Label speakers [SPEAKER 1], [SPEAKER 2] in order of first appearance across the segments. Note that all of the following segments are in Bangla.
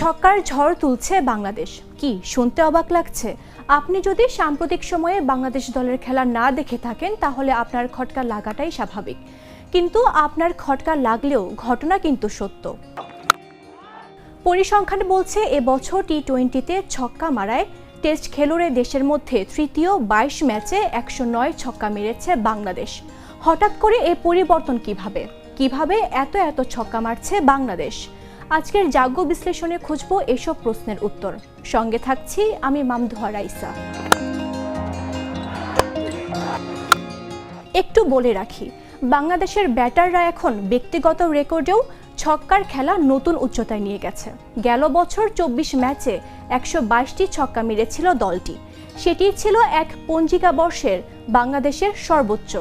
[SPEAKER 1] ছক্কার ঝড় তুলছে বাংলাদেশ। কি শুনতে অবাক লাগছে? আপনি যদি সাম্প্রতিক সময়ে বাংলাদেশ দলের খেলা না দেখে থাকেন, তাহলে আপনার খটকা লাগাটাই স্বাভাবিক। কিন্তু আপনার খটকা লাগলেও ঘটনা কিন্তু সত্য। পরিসংখ্যান বলছে এবছর টি টোয়েন্টিতে ছক্কা মারায় টেস্ট খেলুড়ে দেশের মধ্যে তৃতীয় বাইশ ম্যাচে একশো নয় ছক্কা মেরেছে বাংলাদেশ। হঠাৎ করে এ পরিবর্তন কীভাবে? কীভাবে এত এত ছক্কা মারছে বাংলাদেশ? আজকের জাগ্য বিশ্লেষণে খুঁজব এসব প্রশ্নের উত্তর। সঙ্গে থাকছি আমি মামদুহা রাইসা। একটু বলে রাখি, বাংলাদেশের ব্যাটাররা এখন ব্যক্তিগত রেকর্ডেও ছক্কার খেলা নতুন উচ্চতায় নিয়ে গেছে। গেল বছর চব্বিশ ম্যাচে একশো বাইশটি ছক্কা মেরেছিল দলটি। সেটি ছিল এক পঞ্জিকা বর্ষের বাংলাদেশের সর্বোচ্চ।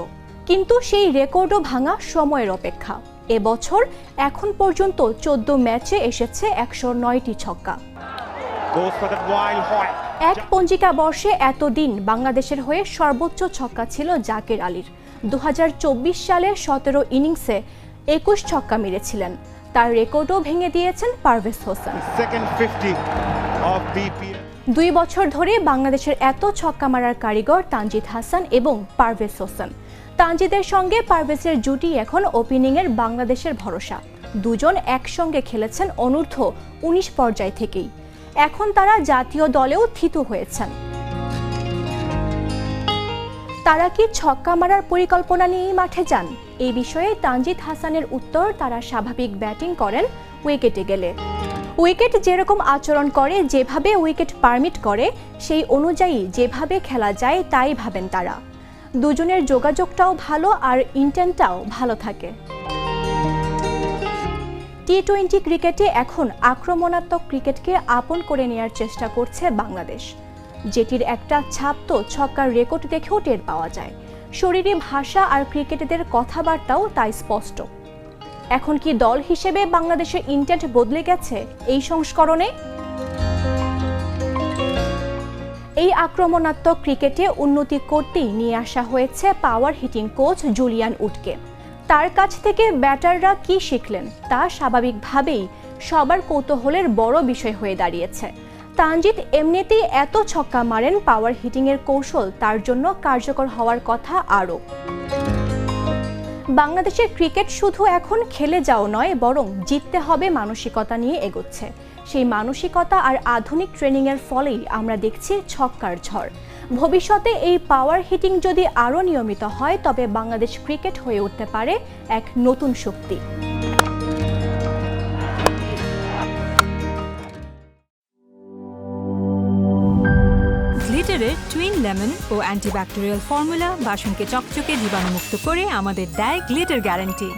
[SPEAKER 1] কিন্তু সেই রেকর্ডও ভাঙা সময়ের অপেক্ষা। এবছর এখন পর্যন্ত চোদ্দ ম্যাচে এসেছে একশো নয়টি ছক্কা. এক পঞ্জিকা বর্ষে এতদিন বাংলাদেশের হয়ে সর্বোচ্চ ছক্কা ছিল জাকির আলীর। দু সালের সতেরো ইনিংসে একুশ ছক্কা মেরেছিলেন। তার রেকর্ডও ভেঙে দিয়েছেন Parvez Hossain.
[SPEAKER 2] Second 50 of BPL.
[SPEAKER 1] দুই বছর ধরে বাংলাদেশের এত ছক্কা মারার কারিগর তানজিদ হাসান এবং পারভেজ হোসেন। তানজিদের সঙ্গে পারভেজের জুটি এখন ওপেনিংয়ের বাংলাদেশের ভরসা। দুজন একসঙ্গে খেলেছেন অনূর্ধ্ব উনিশ পর্যায় থেকেই। এখন তারা জাতীয় দলেও থিতু হয়েছেন। তারা কি ছক্কা মারার পরিকল্পনা নিয়েই মাঠে যান? এই বিষয়ে তানজিদ হাসানের উত্তর, তারা স্বাভাবিক ব্যাটিং করেন উইকেটে গেলে। উইকেট যেরকম আচরণ করে, যেভাবে উইকেট পারমিট করে, সেই অনুযায়ী যেভাবে খেলা যায়, তাই ভাবেন তারা। দুজনের যোগাযোগটাও ভালো আর ইন্টেন্টটাও ভালো থাকে। টি টোয়েন্টি ক্রিকেটে এখন আক্রমণাত্মক ক্রিকেটকে আপন করে নেয়ার চেষ্টা করছে বাংলাদেশ। যেটির একটা ছাপ তো ছক্কার রেকর্ড দেখেও টের পাওয়া যায়। শরীরে ভাষা আর ক্রিকেটারদের কথাবার্তাও তাই স্পষ্ট। এখন কি দল হিসেবে বাংলাদেশের ইন্টেন্ট বদলে গেছে এই সংস্করণে? এই আক্রমণাত্মক ক্রিকেটে উন্নতি করতেই নিয়ে আসা হয়েছে পাওয়ার হিটিং কোচ জুলিয়ান উডকে তার কাছ থেকে ব্যাটাররা কি শিখলেন তা স্বাভাবিকভাবেই সবার কৌতূহলের বড় বিষয় হয়ে দাঁড়িয়েছে। তানজিদ এমনিতেই এত ছক্কা মারেন পাওয়ার হিটিংয়ের কৌশল, তার জন্য কার্যকর হওয়ার কথা আরও। বাংলাদেশের ক্রিকেট শুধু এখন খেলে যাও নয়, বরং জিততে হবে মানসিকতা নিয়ে এগোচ্ছে। সেই মানসিকতা আর আধুনিক ট্রেনিংয়ের ফলেই আমরা দেখছি ছক্কার ঝড়। ভবিষ্যতে এই পাওয়ার হিটিং যদি আরও নিয়মিত হয়, তবে বাংলাদেশ ক্রিকেট হয়ে উঠতে পারে এক নতুন শক্তি।
[SPEAKER 3] গ্লিটারের টুইন লেমন ও অ্যান্টিব্যাকটেরিয়াল ফর্মুলা বাসনকে চকচকে জীবাণুমুক্ত করে আমাদের দেয় গ্লিটার গ্যারান্টি